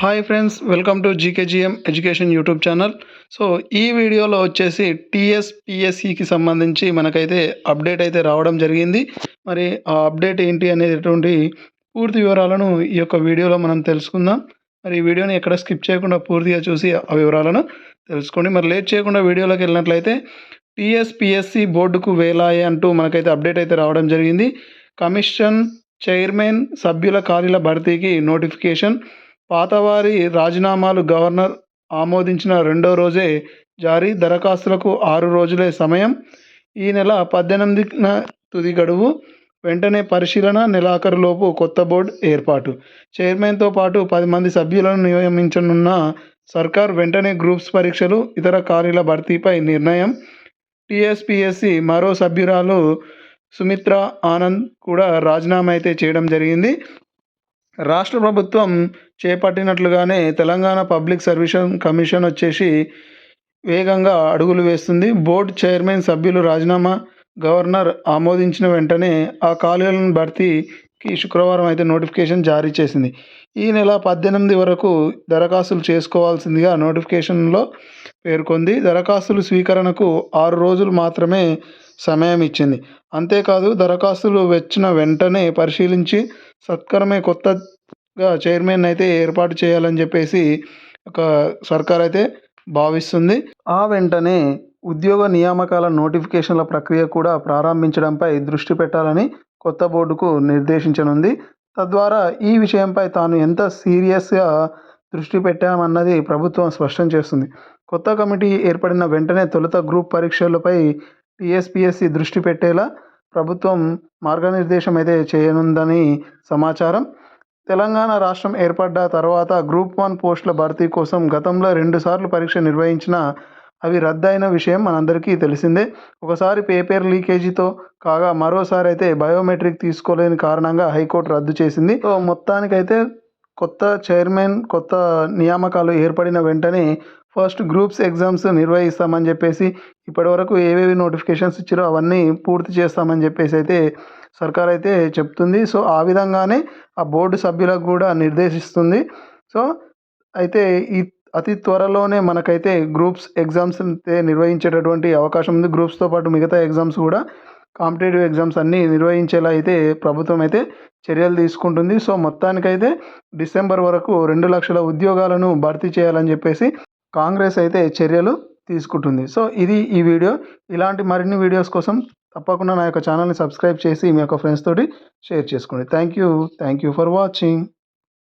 Hi friends welcome to GKGM education YouTube channel so ఈ వీడియోలో వచ్చేసి టీఎస్పిఎస్సికి సంబంధించి మనకైతే అప్డేట్ అయితే రావడం జరిగింది. మరి ఆ అప్డేట్ ఏంటి అనేటువంటి పూర్తి వివరాలను ఈ యొక్క వీడియోలో మనం తెలుసుకుందాం. మరి ఈ వీడియోని ఎక్కడ స్కిప్ చేయకుండా పూర్తిగా చూసి ఆ వివరాలను తెలుసుకోండి. మరి లేట్ చేయకుండా వీడియోలోకి వెళ్ళినట్లయితే టీఎస్పిఎస్సి బోర్డుకు వేలాయి అంటూ మనకైతే అప్డేట్ అయితే రావడం జరిగింది. కమిషన్ చైర్మన్ సభ్యుల ఖాళీల భర్తీకి నోటిఫికేషన్ పాతవారి రాజీనామాలు గవర్నర్ ఆమోదించిన రెండో రోజే జారీ. దరఖాస్తులకు ఆరు రోజులే సమయం. ఈ నెల పద్దెనిమిదిన తుది గడువు. వెంటనే పరిశీలన నెలాఖరులోపు కొత్త బోర్డు ఏర్పాటు. చైర్మన్తో పాటు పది మంది సభ్యులను నియమించనున్న సర్కార్ వెంటనే గ్రూప్స్ పరీక్షలు ఇతర ఖాళీల భర్తీపై నిర్ణయం. టీఎస్పిఎస్సి మరో సభ్యురాలు సుమిత్ర ఆనంద్ కూడా రాజీనామా అయితే చేయడం జరిగింది. రాష్ట్ర ప్రభుత్వం చేపట్టినట్లుగానే తెలంగాణ పబ్లిక్ సర్వీస్ కమిషన్ వచ్చేసి వేగంగా అడుగులు వేస్తుంది. బోర్డు చైర్మన్ సభ్యులు రాజీనామా గవర్నర్ ఆమోదించిన వెంటనే ఆ ఖాళీలను భర్తీకి శుక్రవారం అయితే నోటిఫికేషన్ జారీ చేసింది. ఈ నెల పద్దెనిమిది వరకు దరఖాస్తులు చేసుకోవాల్సిందిగా నోటిఫికేషన్లో పేర్కొంది. దరఖాస్తులు స్వీకరణకు ఆరు రోజులు మాత్రమే సమయం ఇచ్చింది అంతేకాదు దరఖాస్తులు వచ్చిన వెంటనే పరిశీలించి సత్కరమే కొత్తగా చైర్మన్ అయితే ఏర్పాటు చేయాలని చెప్పేసి ఒక సర్కార్ అయితే భావిస్తుంది. ఆ వెంటనే ఉద్యోగ నియామకాల నోటిఫికేషన్ల ప్రక్రియ కూడా ప్రారంభించడంపై దృష్టి పెట్టాలని కొత్త బోర్డుకు నిర్దేశించనుంది. తద్వారా ఈ విషయంపై తాను ఎంత సీరియస్గా దృష్టి పెట్టామన్నది ప్రభుత్వం స్పష్టం చేస్తుంది. కొత్త కమిటీ ఏర్పడిన వెంటనే తొలుత గ్రూప్ పరీక్షలపై టీఎస్పిఎస్సి దృష్టి పెట్టేలా ప్రభుత్వం మార్గనిర్దేశం అయితే చేయనుందని సమాచారం. తెలంగాణ రాష్ట్రం ఏర్పడ్డ తర్వాత గ్రూప్ వన్ పోస్టుల భర్తీ కోసం గతంలో రెండుసార్లు పరీక్ష నిర్వహించిన అవి రద్దయిన విషయం మనందరికీ తెలిసిందే. ఒకసారి పేపర్ లీకేజీతో కాగా మరోసారి అయితే బయోమెట్రిక్ తీసుకోలేని కారణంగా హైకోర్టు రద్దు చేసింది. మొత్తానికైతే కొత్త చైర్మన్ కొత్త నియామకాలు ఏర్పడిన వెంటనే ఫస్ట్ గ్రూప్స్ ఎగ్జామ్స్ నిర్వహిస్తామని చెప్పేసి ఇప్పటివరకు ఏవేవి నోటిఫికేషన్స్ ఇచ్చారో అవన్నీ పూర్తి చేస్తామని చెప్పేసి అయితే సర్కార్ అయితే చెప్తుంది. సో ఆ విధంగానే ఆ బోర్డు సభ్యులకు కూడా నిర్దేశిస్తుంది. సో అయితే ఈ అతి త్వరలోనే మనకైతే గ్రూప్స్ ఎగ్జామ్స్ నిర్వహించేటటువంటి అవకాశం ఉంది. గ్రూప్స్తో పాటు మిగతా ఎగ్జామ్స్ కూడా కాంపిటేటివ్ ఎగ్జామ్స్ అన్నీ నిర్వహించేలా అయితే ప్రభుత్వం అయితే చర్యలు తీసుకుంటుంది. సో మొత్తానికైతే డిసెంబర్ వరకు రెండు లక్షల ఉద్యోగాలను భర్తీ చేయాలని చెప్పేసి కాంగ్రెస్ అయితే చర్యలు తీసుకుంటుంది. సో ఇది ఈ వీడియో. ఇలాంటి మరిన్ని వీడియోస్ కోసం తప్పకుండా నా యొక్క ఛానల్ని సబ్స్క్రైబ్ చేసి మీ యొక్క ఫ్రెండ్స్ తోటి షేర్ చేసుకోండి. Thank you. Thank you for watching.